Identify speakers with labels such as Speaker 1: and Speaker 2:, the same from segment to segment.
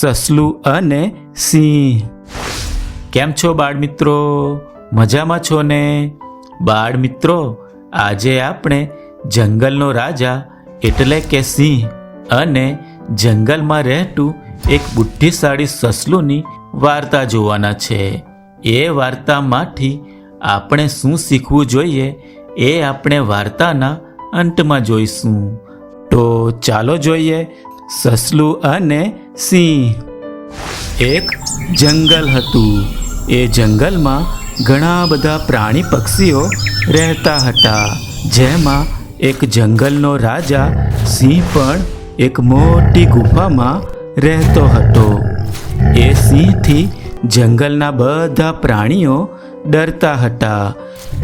Speaker 1: સસલું અને સિંહ. કેમ છો બાળમિત્રો? મજામાં છો ને? બાળમિત્રો, આજે આપણે જંગલનો રાજા એટલે કે સિંહ અને જંગલમાં રહેતું એક બુદ્ધિશાળી સસલુંની વાર્તા જોવાના છે. એ વાર્તામાંથી આપણે શું શીખવું જોઈએ એ આપણે વાર્તાના અંતમાં જોઈશું. તો ચાલો જોઈએ સસલું અને સિંહ. એક જંગલ હતું. એ જંગલમાં ઘણા બધા પ્રાણી પક્ષીઓ રહેતા હતા. જેમાં એક જંગલનો રાજા સિંહ પણ એક મોટી ગુફામાં રહેતો હતો. એ સિંહથી જંગલના બધા પ્રાણીઓ ડરતા હતા.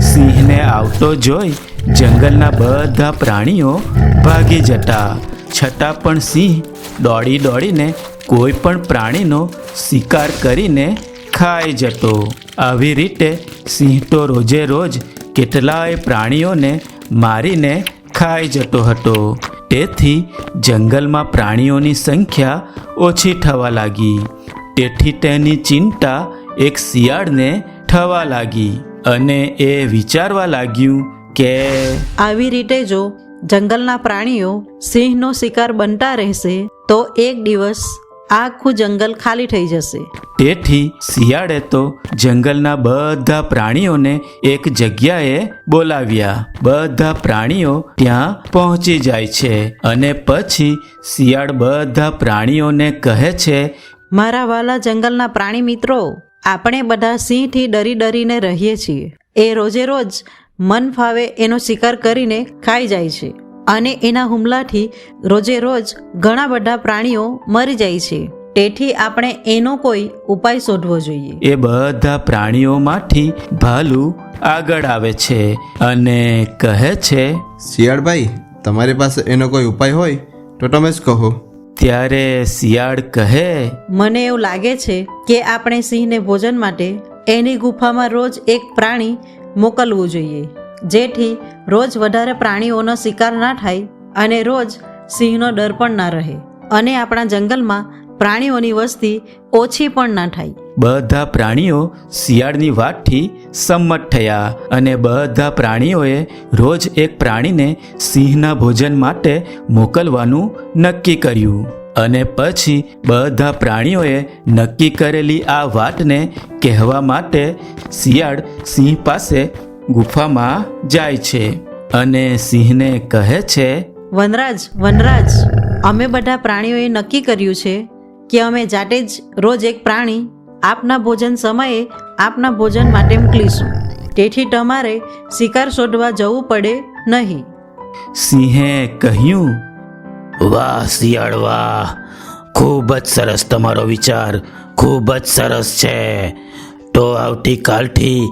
Speaker 1: સિંહને આવતો જોઈ જંગલના બધા પ્રાણીઓ ભાગી જતા. છતાં પણ સિંહ દોડી દોડીને કોઈ પણ પ્રાણીનો શિકાર કરીને ખાઈ જતો. આવી રીતે સિંહ તો રોજે રોજ કેટલાય પ્રાણીઓને મારીને ખાઈ જતો હતો. તેથી જંગલમાં પ્રાણીઓની સંખ્યા ઓછી થવા લાગી. તેથી તેની ચિંતા એક શિયાળને થવા લાગી અને એ વિચારવા લાગ્યું કે
Speaker 2: આવી રીતે જો જંગલના પ્રાણીઓ સિંહનો શિકાર બનતા રહેશે તો એક દિવસ આખું જંગલ ખાલી થઈ જશે.
Speaker 1: તેથી શિયાળે તો જંગલના બધા પ્રાણીઓને એક જગ્યાએ બોલાવ્યા. બધા પ્રાણીઓ ત્યાં પહોંચી જાય છે અને પછી શિયાળ બધા પ્રાણીઓને કહે છે
Speaker 2: મારા વાલા જંગલના પ્રાણી મિત્રો આપણે બધા સિંહથી ડરી ડરીને રહીએ છીએ. એ રોજે રોજ મન ફાવે એનો શિકાર કરીને ખાઈ જાય છે. અને એના હુમલાથી રોજે રોજ ઘણા બધા પ્રાણીઓ મરી જાય છે. તેથી આપણે એનો કોઈ ઉપાય શોધવો જોઈએ.
Speaker 1: એ બધા પ્રાણીઓમાંથી ભાલુ આગળ આવે છે અને કહે છે
Speaker 3: શિયાળભાઈ તમારી પાસે એનો કોઈ ઉપાય હોય તો તમે જ કહો.
Speaker 1: ત્યારે શિયાળ કહે
Speaker 2: મને એવું લાગે છે કે આપણે સિંહને ભોજન માટે એની ગુફામાં રોજ એક પ્રાણી મોકલવું જોઈએ. જેથી રોજ વધારે પ્રાણીઓનો શિકાર ના થાય અને રોજ સિંહનો ડર પણ ના રહે. અને આપણા જંગલમાં પ્રાણીઓની વસ્તી ઓછી પણ ના થાય.
Speaker 1: બધા પ્રાણીઓ શિયાળની વાતથી સંમત થયા અને બધા પ્રાણીઓએ રોજ એક પ્રાણીને સિંહના ભોજન માટે મોકલવાનું નક્કી કર્યું. અને પછી બધા પ્રાણીઓએ નક્કી કરેલી આ વાતને કહેવા માટે શિયાળ સિંહ પાસે ગુફામાં જાય છે અને સિંહને કહે છે
Speaker 2: વનરાજ વનરાજ અમે બધા પ્રાણીઓએ નક્કી કર્યું છે કે અમે જાતે જ રોજ એક પ્રાણી આપના ભોજન સમયે આપના ભોજન માટે મોકલીશું. તેથી તમારે શિકાર શોધવા જવું પડે નહીં.
Speaker 1: સિંહે કહ્યું વાહ શિયાળ વાહ! ખૂબ જ સરસ તમારો વિચાર ખૂબ જ સરસ છે. તો આવતીકાલથી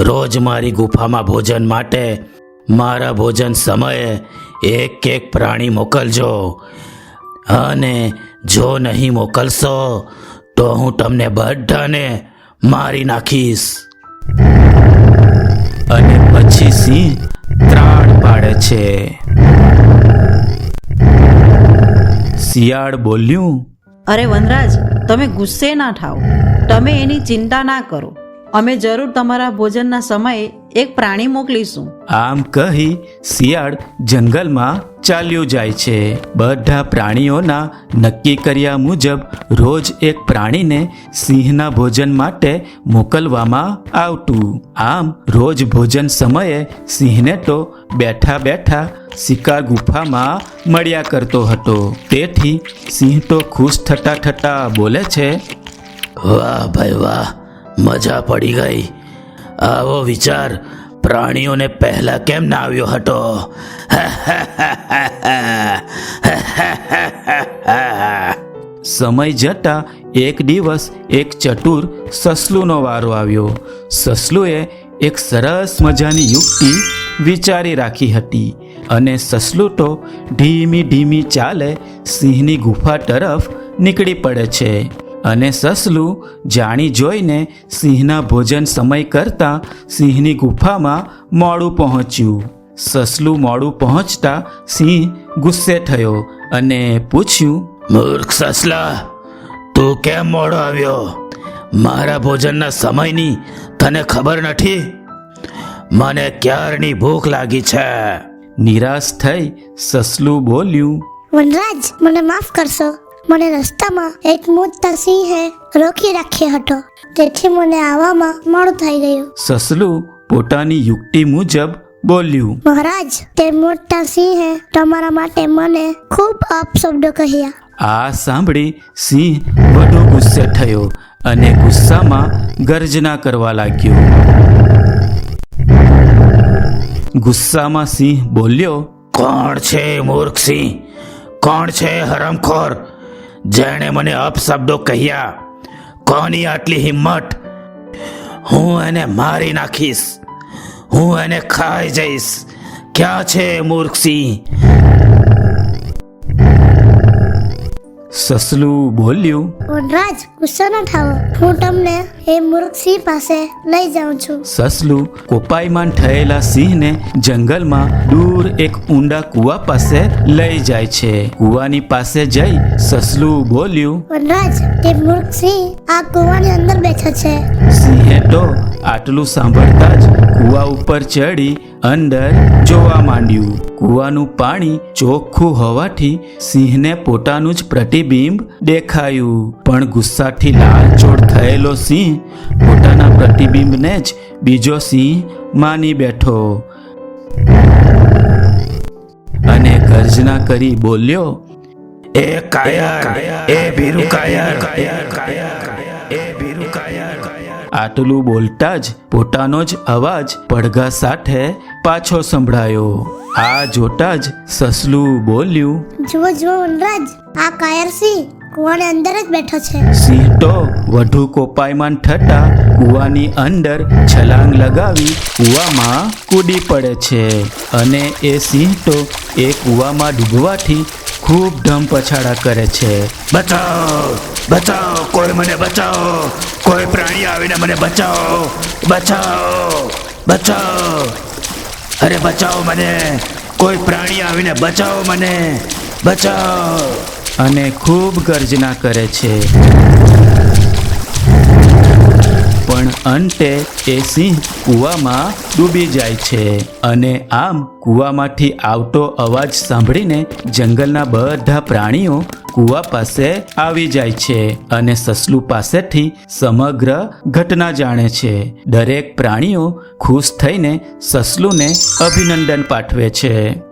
Speaker 1: રોજ મારી ગુફામાં ભોજન માટે. મારા ભોજન સમયે એક એક પ્રાણી મોકલજો. અને જો નહીં મોકલશો, તો હું તમને બધાને મારી નાખીશ. અને પછી સિંહ ત્રાણ પાડે છે. શિયાળ બોલ્યું,
Speaker 2: અરે વનરાજ, તમે ગુસ્સે ના થાઓ. તમે એની ચિંતા ના કરો. અમે જરૂર તમારા ભોજનના સમયે એક પ્રાણી મોકલીશું.
Speaker 1: આમ કહી શિયાળ જંગલમાં ચાલ્યું જાય છે. બધા પ્રાણીઓના નક્કી કર્યા મુજબ રોજ એક પ્રાણીને સિંહના ભોજન માટે મોકલવામાં આવતું. આમ રોજ ભોજન સમયે સિંહને તો બેઠા બેઠા શિકાર ગુફામાં મળ્યા કરતો હતો. તેથી સિંહ તો ખુશ થતા થતા બોલે છે, વાહ ભાઈ વાહ મજા પડી ગઈ. આવો વિચાર, પ્રાણીઓને પહેલા કેમ ના આવ્યો હતો? સમય જતા એક દિવસ એક ચતુર સસલુનો વારો આવ્યો. સસલુએ એક સરસ મજાની યુક્તિ વિચારી રાખી હતી અને સસલું તો ધીમી ધીમી ચાલે સિંહની ગુફા તરફ નીકળી પડે છે. અને સસલું જાણી જોઈને સિંહના ભોજન સમય કરતાં સિંહની ગુફામાં મોડું પહોંચ્યું. સસલું મોડું પહોંચતા સિંહ ગુસ્સે થયો અને પૂછ્યું મૂર્ખ સસલા તું કેમ મોડો આવ્યો? મારા ભોજનના સમયની તને ખબર નથી? મને ક્યારની ભૂખ લાગી છે? નિરાશ થઈ સસલું બોલ્યું
Speaker 4: વનરાજ મને માફ કરશો. મને રસ્તામાં એક મોટા સિંહે રોકી રાખ્યો હતો. તેથી મને આવવામાં મોડું થઈ ગયું.
Speaker 1: સસલું પોતાની યુક્તિ મુજબ બોલ્યું.
Speaker 4: મહારાજ તે મોટા સિંહે તમારા માટે મને ખૂબ અપશબ્દો કહ્યા.
Speaker 1: આ સાંભળી સિંહ વધુ ગુસ્સે થયો અને ગુસ્સામાં ગર્જના કરવા લાગ્યો. ગુસ્સામાં સિંહ બોલ્યો કોણ છે મૂર્ખ સિંહ? કોણ છે હરમખોર? જેણે મને અપશબ્દો કહ્યા, કોની આટલી હિંમત? હું એને મારી નાખીશ. હું એને ખાઈ જઈશ. ક્યાં છે મૂર્ખ સિંહ સસલું બોલ્યું
Speaker 4: ઓનરાજ ગુસ્સો ન થાઓ હું તમને એ મૂર્ખ સિંહ પાસે લઈ જાઉં છું.
Speaker 1: સસલું કોપાયમાન થયેલા સિંહને જંગલમાં દૂર એક ઊંડા કૂવા પાસે લઈ જાય છે. કૂવાની પાસે જઈ સસલું બોલ્યું
Speaker 4: વનરાજ તે મૂર્ખ સિંહ આ કૂવાની અંદર બેઠો છે.
Speaker 1: સિંહે તો આટલું સાંભળતા જ કૂવા ઉપર ચડી અંદર જોવા માંડ્યું. કૂવાનું પાણી ચોખ્ખું હોવાથી સિંહને પોતાનું જ પ્રતિબિંબ દેખાયું. પણ ગુસ્સાથી લાલચોળ થયેલો સિંહ પોતાના પ્રતિબિંબને જ બીજો સિંહ માની બેઠો. અને ગર્જના કરી બોલ્યો એ કાયર એ ભીરુ કાયર એ ભીરુ કાયર. આટલું બોલતા જ પોતાનો જ અવાજ પડઘા સાથે પાછો સંભળાયો. આ જોતા જ સસલું બોલ્યું
Speaker 4: જુઓ જુઓ વનરાજ આ કાયર સિંહ કૂવાની અંદર જ બેઠો છે.
Speaker 1: સિંહ તો વધુ કોપાયમાન થતા કૂવાની અંદર છલાંગ લગાવી કૂવામાં કૂદી પડે છે. અને એ સિંહ તો એ કૂવામાં ડૂબવાથી ખૂબ ધમ પછાડા કરે છે. બચાવો બચાવો, કોઈ મને બચાવો, કોઈ પ્રાણી આવીને મને બચાવો બચાવો બચાવો. અરે બચાવો મને, કોઈ પ્રાણી આવીને બચાવો મને, બચાવો. અને ખૂબ ગર્જના કરે છે. પણ અંતે એ સિંહ કૂવામાં ડૂબી જાય છે અને આમ કૂવામાંથી આવતો અવાજ સાંભળીને જંગલના બધા પ્રાણીઓ કૂવા પાસે આવી જાય છે અને સસલું પાસેથી સમગ્ર ઘટના જાણે છે. દરેક પ્રાણીઓ ખુશ થઈને સસલુને અભિનંદન પાઠવે છે.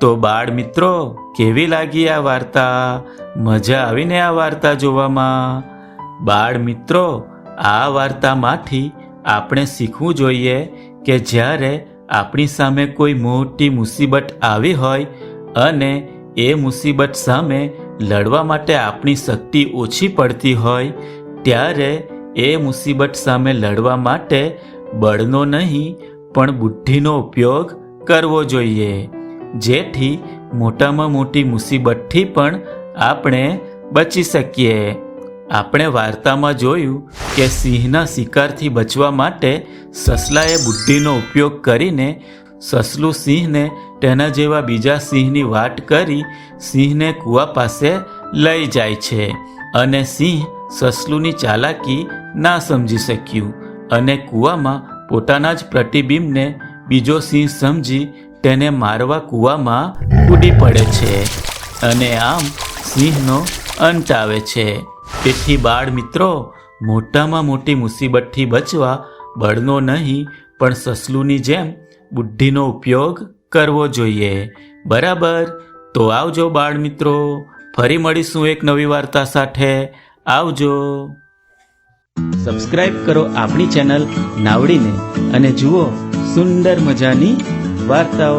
Speaker 1: તો બાળ મિત્રો, કેવી લાગી આ વાર્તા? મજા આવીને આ વાર્તા જોવામાં? બાળ મિત્રો, આ વાર્તામાંથી આપણે શીખવું જોઈએ કે જ્યારે આપણી સામે કોઈ મોટી મુસીબત આવી હોય અને એ મુસીબત સામે લડવા માટે આપણી શક્તિ ઓછી પડતી હોય, ત્યારે એ મુસીબત સામે લડવા માટે બળનો નહીં, પણ બુદ્ધિનો ઉપયોગ કરવો જોઈએ. જેથી મોટામાં મોટી મુસીબતથી પણ આપણે બચી શકીએ. આપણે વાર્તામાં જોયું કે સિંહના શિકારથી બચવા માટે સસલાએ બુદ્ધિનો ઉપયોગ કરીને સસલું સિંહને તેના જેવા બીજા સિંહની વાટ કરી સિંહને કૂવા પાસે લઈ જાય છે અને સિંહ સસલુંની ચાલાકી ના સમજી શક્યું અને કૂવામાં પોતાના જ પ્રતિબિંબને બીજો સિંહ સમજી તેને મારવા કૂવામાં કૂદી પડે છે અને આમ સિંહનો અંત આવે છે. તેથી બાળ મિત્રો, મોટામાં મોટી મુસીબતથી બચવા બળનો નહીં, પણ સસલુની જેમ બુદ્ધિનો ઉપયોગ કરવો જોઈએ. બરાબર? તો આવજો બાળ મિત્રો, ફરી મળીશું એક નવી વાર્તા સાથે. આવજો. સબસ્ક્રાઇબ કરો આપણી ચેનલ નાવડીને અને જુઓ સુંદર મજાની Bartão.